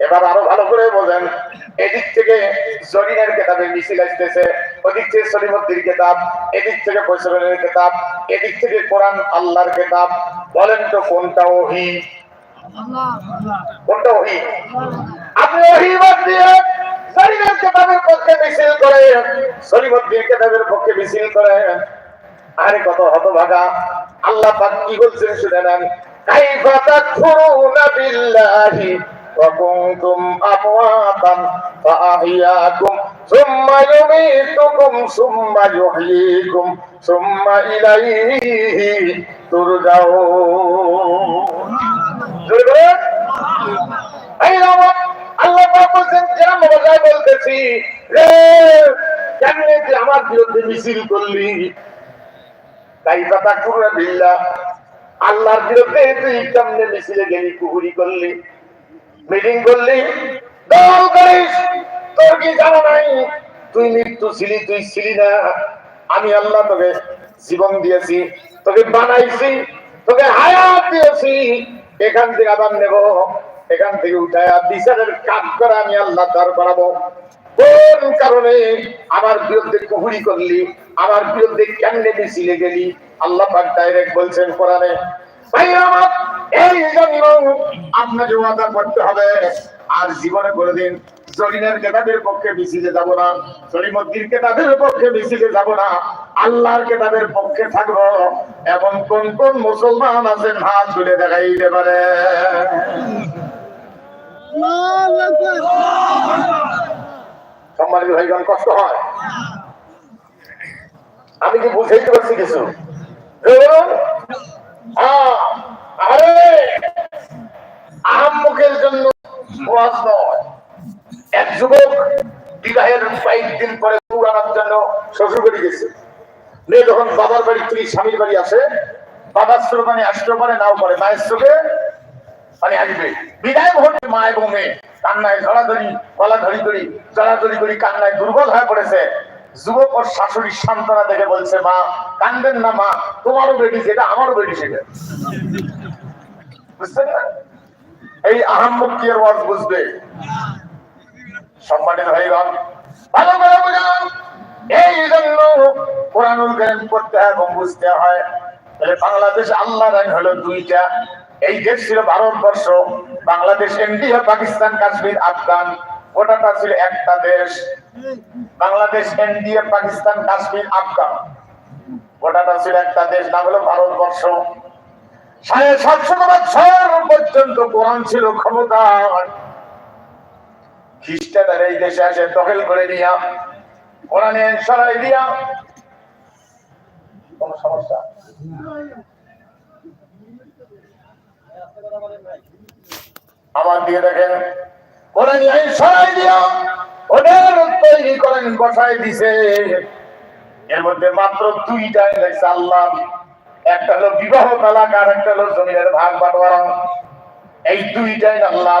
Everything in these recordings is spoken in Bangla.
এবার আরও ভালো করে বোঝেন। এদিক থেকে জরিনের কেতাবে মিছিল আসতেছে ওদিক থেকে সলিমদ্দির কেতাব, এদিক থেকে বৈষ্ণবের কেতাব, এদিক থেকে কোরআন আল্লাহর কেতাব। বলেন তো কোনটা ওহি? কোনটা ওহি? আপনি ওহি বাদ দিয়ে কেতাবের পক্ষে মিছিল করে কেতাবের পক্ষে মিছিল করে আরে কত হতভাগা। আল্লাহ পাক কি বলছেন শুনে নেন? কাইফা তাকফুরুনা বিল্লাহি وكنتم أمواتا فأحياكم ثم يميتكم ثم يحييكم ثم إليه ترجعون জোরে এই রকম আল্লাহ পাক বলছেন যেরকম মজায় বলতেছি রে কেমনে যে আমার বিরুদ্ধে মিছিল করলি তাই কথা কুররা বিল্লাহ আল্লাহর বিরুদ্ধে তুই কেমনে মিছিলে গেলি কুহুরি করলি মিটিং করলি? দল করিস। তোর কি জানা নাই? তুই মৃত্যু ছিলি, তুই ছিলি না। আমি আল্লাহ তোকে জীবন দিয়েছি, তোকে বানাইছি, তোকে হায়াত দিয়েছি। এখান থেকে আবার নেব, এখান থেকে উঠায় বিচারের কাজ করে আমি আল্লাহ দাঁড় করাবো কোন কারণে আমার বিরুদ্ধে কুহুরি করলি, আমার বিরুদ্ধে কেমনে মিছিলে গেলি? আল্লাহ পাক ডাইরেক্ট বলছেন কোরআনে ভাই আমার এই জন্য আপনাকে ওয়াদা করতে হবে। আর জীবনে কোনোদিন জরিনের কেতাবের পক্ষে যাব না কেতাবের পক্ষে যাব না আল্লাহর কেতাবের পক্ষে থাকব এমন কোন কোন মুসলমান আছেন হাত তুলে দেখাইতে পারে। সম্মানিত ভাইগণ কষ্ট হয়। আমি কি বুঝাইতে পারছি কিছু? ধরুন, আহ, আরে আহাম্মকের জন্য ওয়াজ নয় এক যুবক বিবাহের কয়েক দিন পরে আনার জন্য শ্বশুর বাড়ি গেছে। মেয়ে যখন বাবার বাড়ি থেকে স্বামীর বাড়ি আসে, বাবার স্ত্রোক মানে আসতেও পারে, নাও পারে, মায়ের চোখে মানে আসবে। বিদায় মা এবং মেয়ে কান্নায় ধরাধরি গলা ধরি ধরি ধরি কান্নায় দুর্বল হয়ে পড়েছে। যুবক ওর শাশুড়ির সান্ত্বনা দেখে বলছে, মা, কান্দেন না মা, তোমারও বেটি যেটা, আমারও বেটি সেটা। বুঝছেন না এই আহম্মদ কি ওয়াজ বুঝবে? সম্মানিত ভাইগণ ভালো করে বুঝান এই জন্য কোরআনুল কারীম পড়তে হয় এবং বুঝতে হয়। তাহলে বাংলাদেশ আল্লাহর আইন হলো দুইটা। এই দেশ ছিল ভারতবর্ষ, বাংলাদেশ ইন্ডিয়া পাকিস্তান, কাশ্মীর, আফগান। ওটাটা ছিল একটা দেশ। বাংলাদেশ ইন্ডিয়া পাকিস্তান, কাশ্মীর, আফগান। ওটাটা ছিল একটা দেশ, নাম হলো ভারতবর্ষ। সাড়ে সাতশো বছর পর্যন্ত কোরআন ছিল ক্ষমতা এই দেশে এসে দখল করে সরাই দিয়া। কোন সমস্যা? আমার দেখেন সরাই দিয়া, ওদের তৈরি বসাই দিছে। এর মধ্যে মাত্র দুইটা আইন আল্লাহ। একটা হলো বিবাহ তালাক আর একটা হলো জমিনের ভাগ বাটোয়ারা এই দুইটাই আল্লাহ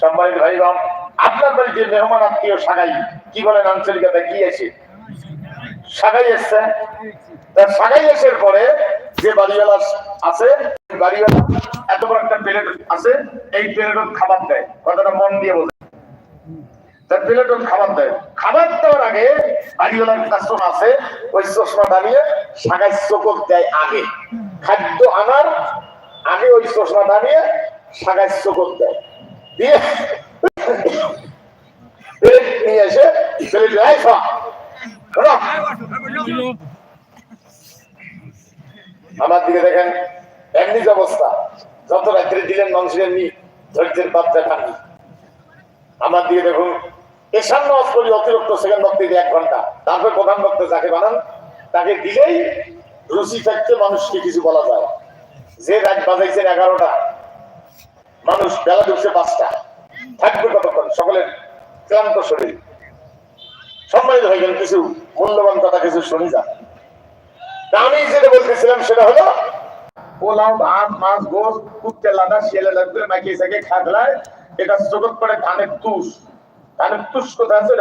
সম্মানিত ভাইরা আপনার মেহমান আত্মীয় সাগাই, কি বলেন আঞ্চলিকতা, কি আছে? সাগাই এসছে। তা সাগাই এসের পরে যে বাড়িওয়ালা আছে, বাড়িওয়ালা এত বড় একটা প্লেট আছে, এই প্লেটত খাবার দেয়। কথাটা মন দিয়ে বলে তার প্লেটত খাবার দেয়। খাবার দেওয়ার আগে বাড়িওয়ালার কাস্টম আছে, ওই চশমা দাঁড়িয়ে সাগাই চোখত দেয় আগে। খাদ্য আনার আগে ওই চশমা দাঁড়িয়ে সাগাই চোখত দেয়। দিয়ে প্লেট নিয়ে এসে প্লেট রাই খা আমার দিকে দেখেন এমনি অবস্থা যত রাত্রে দিলেন মানুষের এমনি ধৈর্যের বাচ্চা খাননি আমার দিকে দেখুন এসান নামাজ করি অতিরিক্ত সেকেন্ড বক্তে এক ঘণ্টা তারপর প্রধান বক্তা যাকে বানান তাকে দিলেই রুচি থাকতে মানুষকে কিছু বলা যায় যে রাত বাজাইছেন এগারোটা মানুষ বেলা দিবসে পাঁচটা। থাকবে কতক্ষণ? সকলের ক্লান্ত শরীর। সম্মানিত হয়ে গেল কিছু মূল্যবান কথা, কিছু শুনি যান। আমি যেটা বলতেছিলাম সেটা হলো, পোলাও মাছ গোস কুত্তে লাদা, শিয়ালে লাগবে, মাইকে খাগলায় এটা জগৎ করে ধানের তুষ। ধানের তুষ কোথায় আছে?